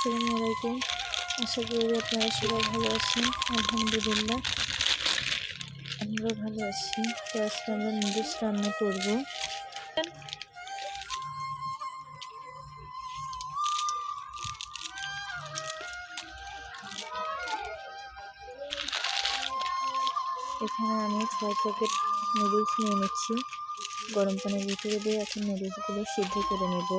আসসালামু আলাইকুম। আশা করি আপনারা সবাই ভালো আছেন। আলহামদুলিল্লাহ। আমরা ভালো আছি। তো আজকে আমরা নুডলস রান্না করব। এখানে আমি ছয় প্যাকেট নুডলস নিয়ে নিচ্ছি। গরম পানির ভিতরে দিয়ে এখন নুডলসগুলো সিদ্ধ করে নেব।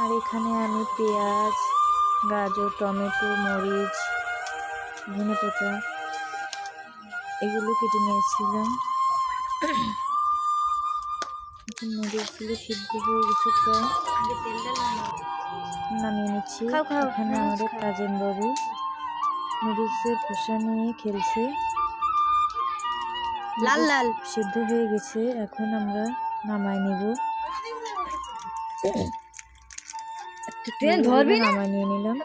আর এখানে আমি পেঁয়াজ গাজর টমেটো মরিচ ধনে পাতা এগুলো কেটে নিয়েছিলাম। সিদ্ধ হয়ে গেছে প্রায় নামিয়ে নিচ্ছি এখানে আমাদের খাও। কাজেন বাবু। নুডলসের খোসা নিয়ে খেলছে। লাল লাল। সিদ্ধ হয়ে গেছে। এখন আমরা নামাই নিব। ধরবি না? নামাই নিয়ে নিলাম।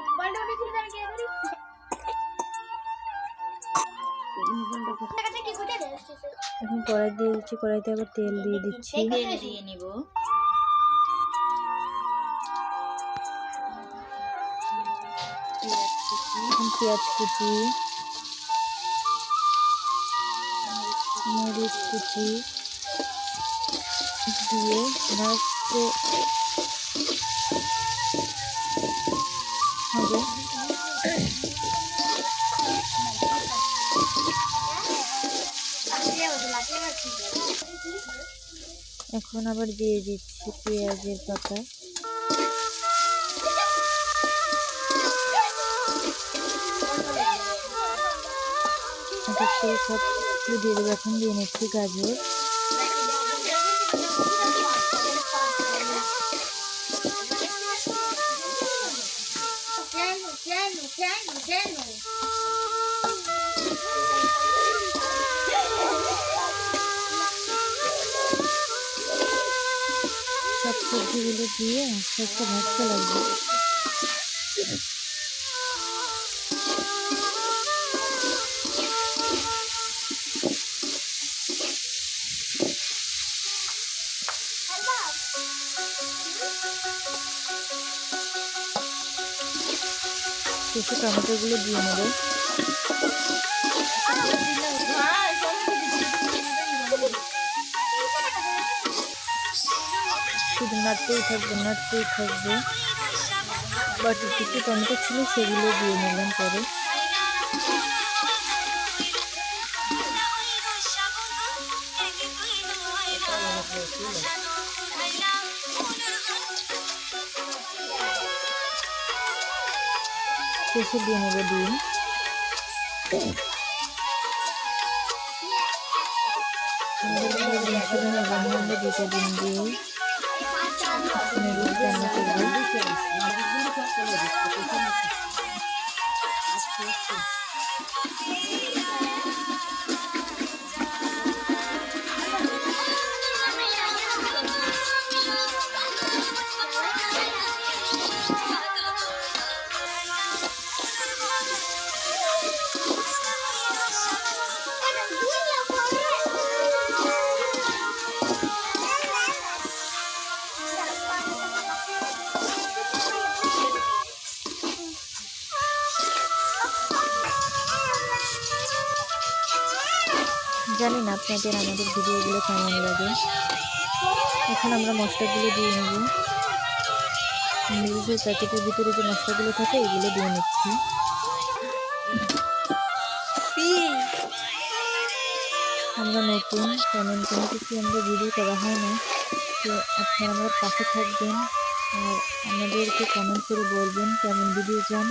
এখন কড়াই দিয়ে দিচ্ছি কড়াইতে আবার তেল দিয়ে দিচ্ছি। দিয়ে নিব। পেঁয়াজ কুচি মরিচ কুচি দিয়ে ভাজতে এখন আবার দিয়ে দিচ্ছি পেঁয়াজের পাতা। সব এখন দিয়ে নিচ্ছি গাজর। সবজিগুলো দিয়ে আস্তে আস্তে ভাজতে লাগবে। শেষে টমেটোগুলো দিয়ে নেব। শুধু নাড়তেই থাকবে নাড়তেই থাকবে। বাটি কিছু টমেটো ছিল সেগুলো দিয়ে নিলাম পরে। শেষে দিয়ে নেব দুটো ডিম দিয়ে রান্না করব জানি না আপনাদের আমাদের ভিডিওগুলো কেমন লাগে? এখন আমরা মশলাগুলো দিয়ে নেব। নুডলসের প্যাকেটের ভিতরে যে মশলাগুলো থাকে, এগুলো দিয়ে নিচ্ছি। আমরা নতুন, তেমন কোনো কিছু আমরা ভিডিও করা হয় না। তো আপনারা আমাদের পাশে থাকবেন আর আমাদেরকে কমেন্ট করে বলবেন কেমন ভিডিও চান।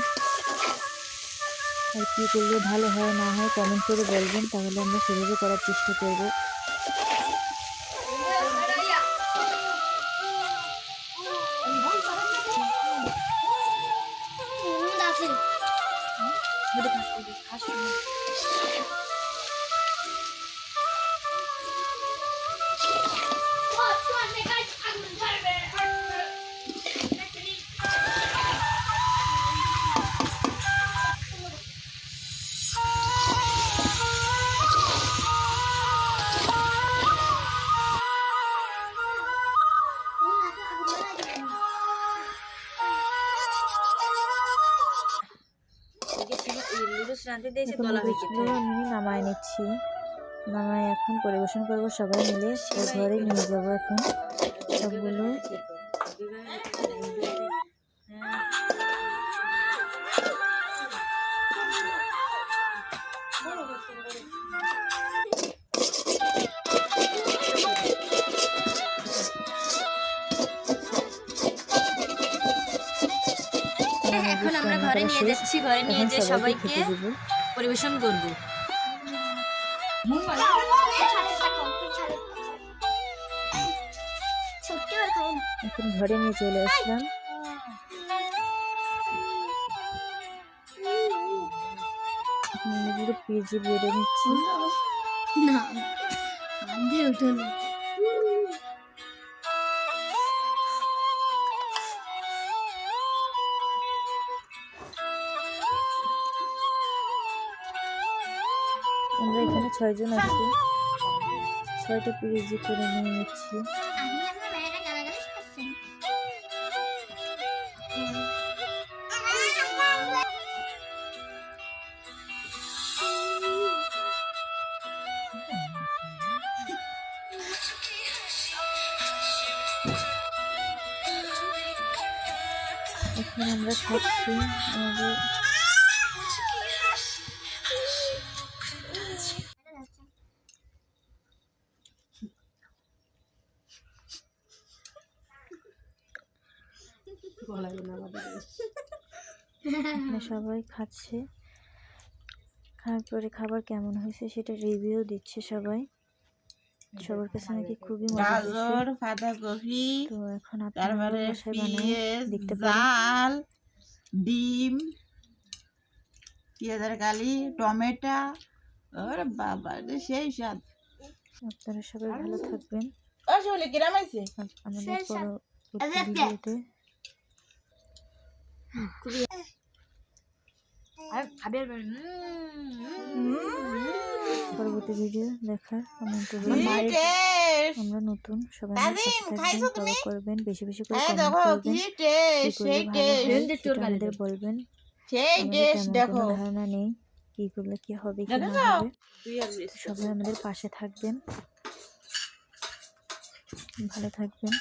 আর কী করলে ভালো হয় না হয় কমেন্ট করে বলবেন, তাহলে আমরা সেভাবে করার চেষ্টা করব। জানতে দিয়েছে আমি নামায় নিচ্ছি। নামায় এখন পরিবেশন করব সবাই মিলে ঘরে নিয়ে যাব এখন। সবগুলো ঘরে নিয়ে যাচ্ছি ঘরে নিয়ে এখন যেয়ে সবাইকে পরিবেশন করব এখন ঘরে নিয়ে চলে আসলাম নিজেদের পিজি বেড়ে নিচ্ছি না ছয়জন আছি। ছয়টা পিজি করে নিয়ে নিচ্ছি। এখন আমরা খাচ্ছি আমাদের সবাই খাচ্ছে। খাওয়ার পরে খাবার কেমন হয়েছে সেটা রিভিউ দিচ্ছে সবাই। সবার কাছে নাকি খুবই গাজর বাঁধাকপি তো এখন আপনারা তারপরে বাসায় দেখতে ডাল ডিম পেঁয়াজের কালি টমেটো ওরে বাবা রে সেই স্বাদ। আপনারা সবাই ভালো থাকবেন। আমাদের পরবর্তী ভিডিওতে আর খাবে পরবর্তী ভিডিও দেখার আমরা নতুন সবাই করবেন বেশি বেশি করে আমাদের বলবেন। ধারণা নেই কি করলে কি হবে কি হবে। সবাই আমাদের পাশে থাকবেন। ভালো থাকবেন।